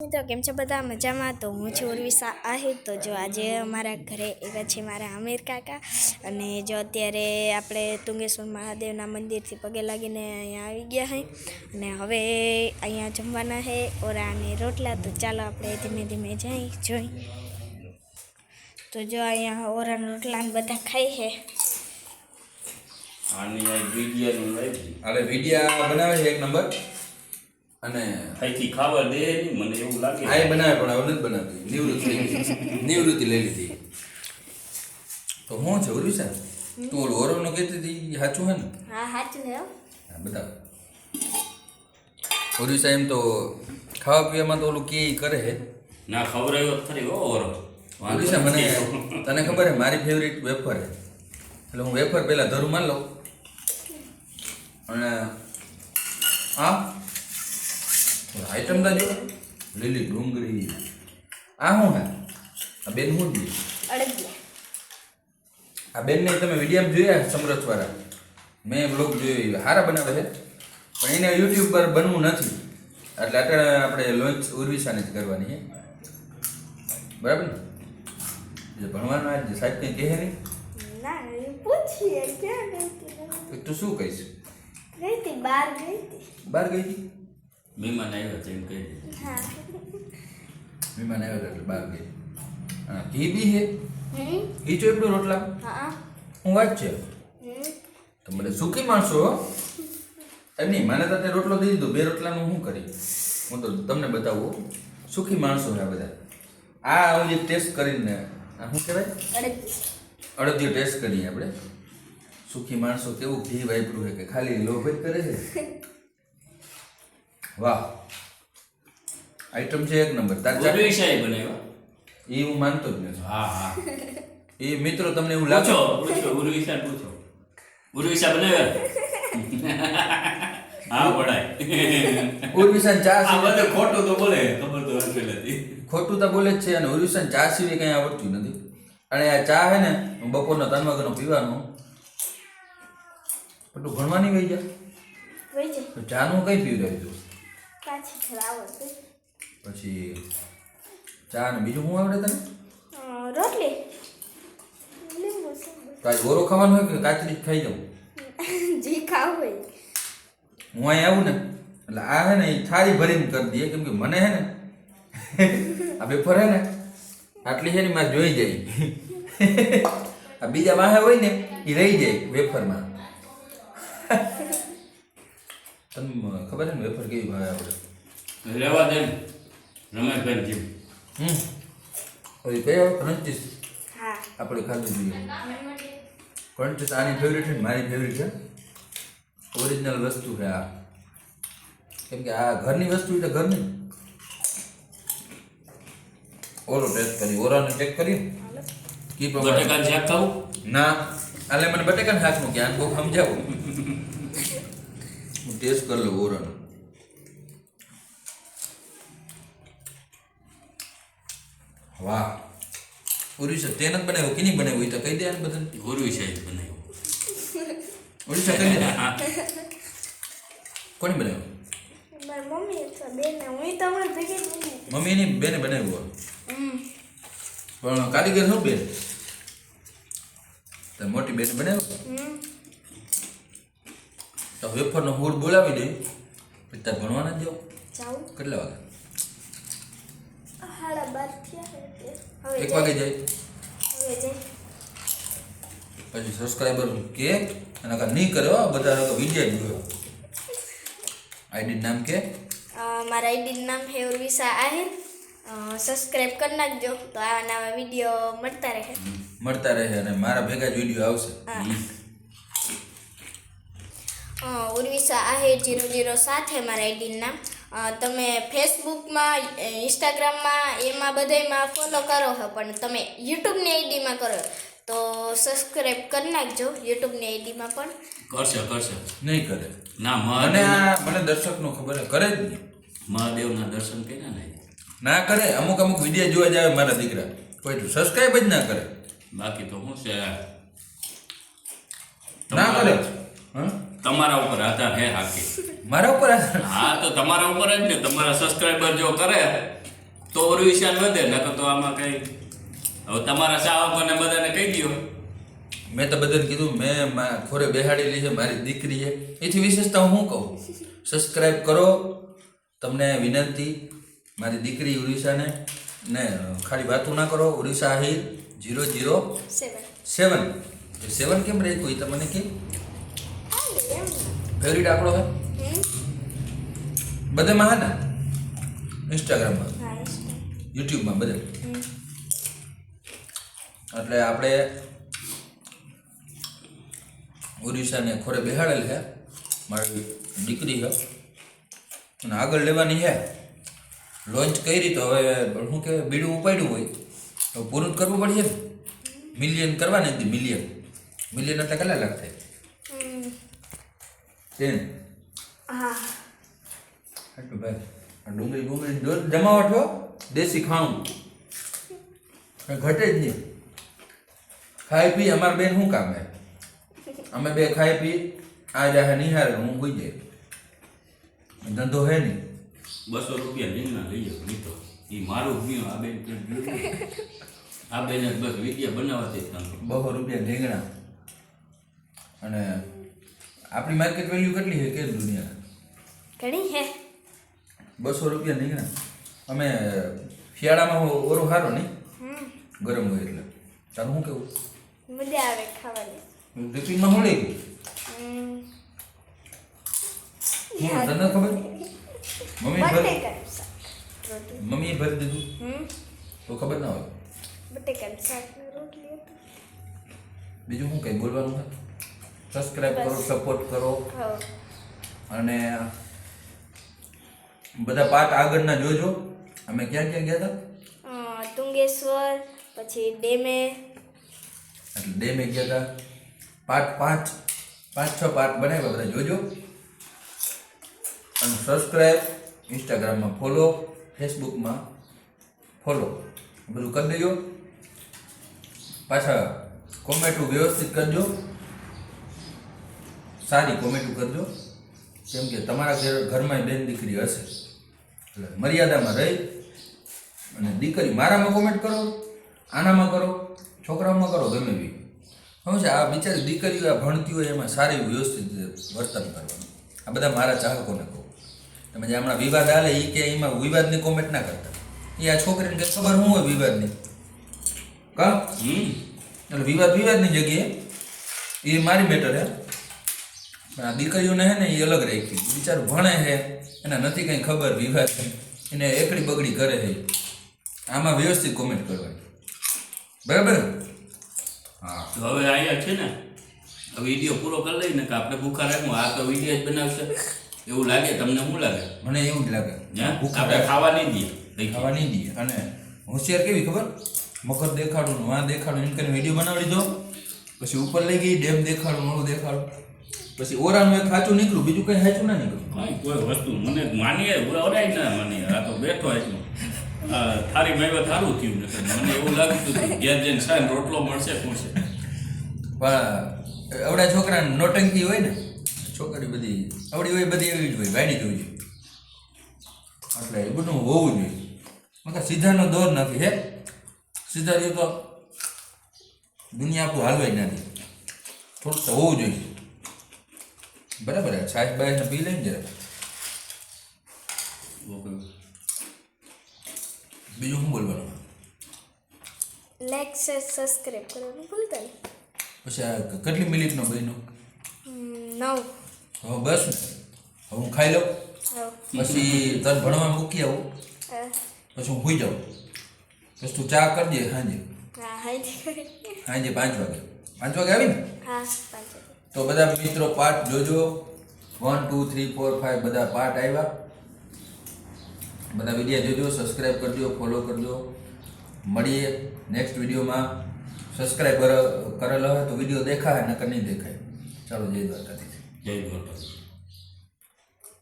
મિત્રો, કેમ છો બધા? મજામાં? તો હું છું ઉર્વિશા આહિર. તો જો આજે અમારા ઘરે એવા છે મારા આમિર કાકા. અને જો અત્યારે આપણે તુંગેશ્વર મહાદેવના મંદિરથી પગે લાગીને અહીંયા આવી ગયા હે. અને હવે અહીંયા જમવાના હે ઓરા રોટલા. તો ચાલો આપણે ધીમે ધીમે જઈ, જોઈ. તો જો અહીંયા ઓરાના રોટલા બધા ખાઈ લાગી અરે વિડિયા બનાવે છે એક નંબર અને અહીંથી ખાવા દે નહીં મને એવું લાગે. આ એ બનાવે પણ હવે નથી બનાવતી. નિવૃત્તિ લઈ લીધી. નિવૃત્તિ લઈ લીધી. તો હું છે ઉર્વિશા તું ઓલું ઓરોનું કહેતી હતી સાચું હે ને? હા સાચું હે. હા બતાવ. ઉર્વિશા એમ તો ખાવા પીવામાં તો ઓલું કે કરે હે ના ખવડાવ્યો ખરી હો ઓરો વાંધો છે મને તને ખબર છે મારી ફેવરિટ વેફર હે એટલે હું વેફર પહેલાં ધરું માન લઉં. અને આ આઈટમ તો જો લીલી ડુંગળી આ શું હે આ બેન શું જોઈએ આ બેનને તમે વીડિયો જોયા સમરસવાળા મેં બ્લોગ જોયો સારા બનાવે છે પણ એને યુટ્યુબ પર બનવું નથી એટલે અત્યારે આપણે લોન્ચ ઉર્વિશાને જ કરવાની છે બરાબર ને જે ભણવાનું આજે સાહેબ કંઈ કહે નહીં ના પૂછીએ તો તું શું કહીશ ગઈ હતી બહાર ગઈ હતી બહાર ગઈ હતી મહેમાન આવ્યો છે એમ કહી દે મહેમાન આવ્યો એટલે બહાર ગઈ. હા ઘી બી છે હમ. ઘી ચોપડું રોટલા? હું. વાત છે? તો મને સુખી માણસો હો. નહીં મને તો તે રોટલો દઈ દીધો. બે રોટલાનું શું કરી? હું તો તમને બતાવું સુખી માણસો છે આ બધા. આ હું જે ટેસ્ટ કરીને આ શું કહેવાય? અડદિયો ટેસ્ટ કરીએ આપણે. સુખી માણસો કેવું ઘી વાપર્યું છે કે ખાલી લોભ જ કરે છે? વાહ. આઈટમ છે એક નંબર. તાજા ઉર્વી શાહી બનાવ્યો એ હું માનતો જ નથી. હા હા. એ મિત્રો તમને એવું લાગે પૂછો પૂછો ઉર્વિશા પૂછો. ઉર્વિશા બનાવ્યા? હા પડાય. ઉર્વિશાન ચા આ બધે ખોટું તો બોલે ખબર તો હશે નથી ખોટું તો બોલે જ છે અને ઉર્વિશાન ચા સિવાય કંઈ આવડતું નથી. અને આ ચા હે ને બપોરનો ત્રણ વાગ્યાનો પીવાનું. પણ ભણવાની વહી જાય તો ચાનું કઈ પીવી રહ્યું તું પાછી ખરાબ હતી પછી ચા ને બીજું શું આવડે તને? રોટલી. કાંઈ ઓરો ખાવાનું હોય કે કાચરી જ ખાઈ જાઉં? જે ખાવું હોય. હું અહીં આવું ને એટલે આ હે ને એ થાળી ભરીને કરી દઈએ કેમ કે મને હે ને આ પેપર હે ને આટલી છે ને મારે જોઈ જાય. આ બીજા વાહે હોય ને એ રહી જાય વેફરમાં. તમને ખબર છે ને વેફર કેવી ભાવે આપણે? લેવા દે ને. રમેશભાઈ જેમ. હમ. ઓલી કઈ આવે? ક્રંચીસ? આપણે ખાધું જોઈએ. ક્રંચીસ આની ફેવરેટ છે ને? મારી ફેવરેટ છે. ઓરિજિનલ વસ્તુ છે આ. કેમ કે આ ઘરની વસ્તુ એટલે ઘરની. ઓરો ટેસ્ટ કરી ઓરાને ચેક કરી કી પ્રમાણે? બટેકાને શાક ખાવું? ના. એટલે મને બટેકાને શાકનું જ્ઞાન બહુ સમજાવું. ટેસ્ટ કરી લો ઓરાનો વાહ. ઓરિશા તે નથી બનાવ્યું કેની બનાવ્યું? હોય તો કહી દે આને બધાને ઉર્વી શાહી બનાવ્યું. ઓરિશા કહી દે. કોણ બનાવ્યું? મારી મમ્મી અથવા બેન હું તો હમણાં ભેગી જ મમ્મી એની બેને બનાવ્યું હમ. પણ કારીગર શું બેન? તો મોટી બેન બનાવ્યું? હમ. તો વેફરનો હૂડ બોલાવી દે પછી તાર ભણવાના જ જાઓ. કેટલા વાગે? એક વાગે જાય. હવે જાય પછી સબસ્ક્રાઈબર કે અને અગર નહીં કર્યો બધા લોકો વિજય જોયો આઈડી નામ કે? મારા આઈડી નામ છે ઉર્વિશા આહિર. સબસ્ક્રાઈબ કરી નાખજો. તો આવા નવા વીડિયો મળતા રહે. મળતા રહે અને મારા ભેગા જ વીડિયો આવશે. ઉર્વિશા આહિર જીરો જીરો સાથે મારા આઈડીનું. નામ તમે ફેસબુકમાં ઇન્સ્ટાગ્રામમાં એમાં બધાયમાં ફોલો કરો છો પણ તમે યુટ્યુબની આઈડીમાં કરો. તો સબસ્ક્રાઈબ કરી નાખજો યુટ્યુબની આઈડીમાં પણ. કરશે કરશે. નહીં કરે. ના મને મને દર્શકનો ખબર કરે જ નહીં. મહાદેવના દર્શન કર્યા ને? ના કરે અમુક અમુક વીડિયો જોવા જાય મારા દીકરા. કોઈ સબસ્ક્રાઈબ જ ના કરે. બાકી તો શું છે ના કરે. હા? તમારા ઉપર આધાર હે હાકી. મારા ઉપર હા તો તમારા ઉપર જ ને. તમારા સબસ્ક્રાઈબર જો કરે તો ઉર્વિશાન વધે નકર તો આમાં કઈ હવે તમારા ચાહકોને બધાને કહી દો મેં તો બધાને કીધું મેં ખોરે બેહાડેલી છે મારી દીકરી છે. એથી વિશેષતા હું કહું? સબસ્ક્રાઈબ કરો તમને વિનંતી મારી દીકરી ઉડીસાને ને ખાલી વાતું ના કરો Odisha Ahir zero zero seven seven seven કેમ રહી કોઈ? તમને કે ફેવરિટ આપણો હે બધામાં હા ને ઇન્સ્ટાગ્રામમાં. યુટ્યુબમાં બધે? એટલે આપણે ઉડીસાને ખોરે બેહાડેલ છે. મારી દીકરી છે. અને આગળ લેવાની છે. લોન્ચ કરી તો હવે શું કે બીડું ઉપાડ્યું હોય. તો પૂરું કરવું પડશે ને? મિલિયન કરવાની હતી મિલિયન મિલિયન એટલે કેટલા લાખ થાય. ટેન હા. આટલું ભાઈ આ ડુંગળી ડુંગળી દૂધ જમાવટ હો દેશી ખાણું. ઘટે જ નહીં. ખાઈ પી અમાર બેન શું કામ હે? અમે બે ખાઈ પી આ જાહે નિહારે હું હોઈ જાય. ધંધો હે નહીં. બસો રૂપિયા રીંગણા લઈ જાવ નહીં તો એ મારું ગયું આ બેન. આ બેન જ બસ વિદ્યા બનાવવાથી બસો રૂપિયા ઢેંગણા. અને આપણી માર્કેટ વેલ્યુ કેટલી છે કે દુનિયા ઘણી હે બસો રૂપિયા રીંગણા અમે શિયાળામાં ઓરો સારો નહીં? ગરમ હોય એટલે. તારું શું કેવું? મજા આવે ખાવાની. ટિફિનમાં શું લઈ ગયું તને ખબર? મમ્મી ભર મમ્મી ભર દીધું? તો ખબર ના હોય. બટેકાનું શાક રોટલી બીજું શું કઈ બોલવાનું હોય સબસ્ક્રાઈબ કરો સપોર્ટ કરો. અને બધા પાર્ટ આગળના જોજો. અમે ક્યાં ક્યાં ગયા હતા? તુંગેશ્વર પછી ડેમે. એટલે ડેમે ગયા હતા. પાર્ટ પાંચ પાંચ છ પાર્ટ બનાવ્યા બધા. જોજો. અને સબસ્ક્રાઈબ ઇન્સ્ટાગ્રામમાં ફોલો ફેસબુકમાં ફોલો બધું કરી દેજો. પાછા કોમેન્ટ વ્યવસ્થિત કરજો સારી કોમેન્ટ કરજો કેમ કે તમારા ઘર ઘરમાં બેન દીકરી હશે. એટલે મર્યાદામાં રહી અને દીકરી મારામાં કોમેન્ટ કરો આનામાં કરો છોકરાઓમાં કરો ગમે બી. શું છે આ બિચારી દીકરીઓ આ ભણતી હોય એમાં સારી વ્યવસ્થિત વર્તન કરવાનું. આ બધા મારા ચાહકોને કહું. તમે જે હમણાં વિવાદ આલે એ કે એમાં વિવાદની કોમેન્ટ ના કરતા. એ આ છોકરીને કંઈ ખબર શું હોય વિવાદની? કા? એટલે વિવાદ વિવાદની જગ્યાએ એ મારી મેટર હે. આ દીકરીઓને હે ને એ અલગ રાખી. બિચારું ભણે છે એને નથી કંઈ ખબર વિવાહ એને એકડી બગડી કરે છે આમાં વ્યવસ્થિત કોમેન્ટ કરવાની. બરાબર? હા. તો હવે અહીંયા છે ને આ વીડિયો પૂરો કરી લઈને કે આપણે ભૂખા રાખવું આ તો વીડિયો જ બનાવશે. એવું લાગે તમને શું લાગે? મને એવું જ લાગે. આપણે ખાવા નહીં દઈએ. ખાવા નહીં દઈએ. અને હોશિયાર કેવી ખબર? મગર દેખાડું વાં દેખાડું. એમ કરીને વીડિયો બનાવી લીધો પછી ઉપર લઈ ગઈ ડેમ દેખાડું નવું દેખાડું. પછી ઓરાનું એક સાચું નીકળ્યું બીજું કંઈ સાચું ના નીકળ્યું? કાંઈ વસ્તુ મને માનીએ ઓરાય ના માનીએ. આ તો બેઠો એટલું આ થારી મેવા થારું થયું મને એવું લાગતું હતું ઘેર જઈને સાહેબ રોટલો મળશે શું છે પણ આવડા છોકરા નોટંકી હોય ને છોકરી બધી આવડી હોય બધી એવી જ હોય વાડી જ હોય. એટલે એ બધું હોવું જોઈએ. મતલબ સીધાનો દોર નથી હે? સીધા તો દુનિયા આખું હાલવાય નથી. થોડુંક તો હોવું જોઈએ. બરાબર છાશ બાયને પી લઈને જરા. બીજું શું બોલવાનું લાઈક શેર સબસ્ક્રાઈબ કરવાનું ભૂલતા નહીં પછી આ કેટલી મિનિટનો બન્યો નવ હવે બસ હવે હું ખાઈ લઉં પછી તને ભણવા મૂકી આવું પછી હું સુઈ જાઉં પછી તું ચા કરજે સાંજે સાંજે પાંચ વાગે પાંચ વાગે આવી ને હા પાંચ વાગે. તો બધા મિત્રો પાર્ટ જોજો. One two three four five બધા પાર્ટ આવ્યા બધા વીડિયો જોજો સબસ્ક્રાઈબ કરજો ફોલો કરજો. મળીએ નેક્સ્ટ વિડીયોમાં. સબસ્ક્રાઈબ કરેલો હોય તો વીડિયો દેખાય, નકર નહીં દેખાય. ચાલો, જય દ્વારકાધીશ. જય દ્વારકા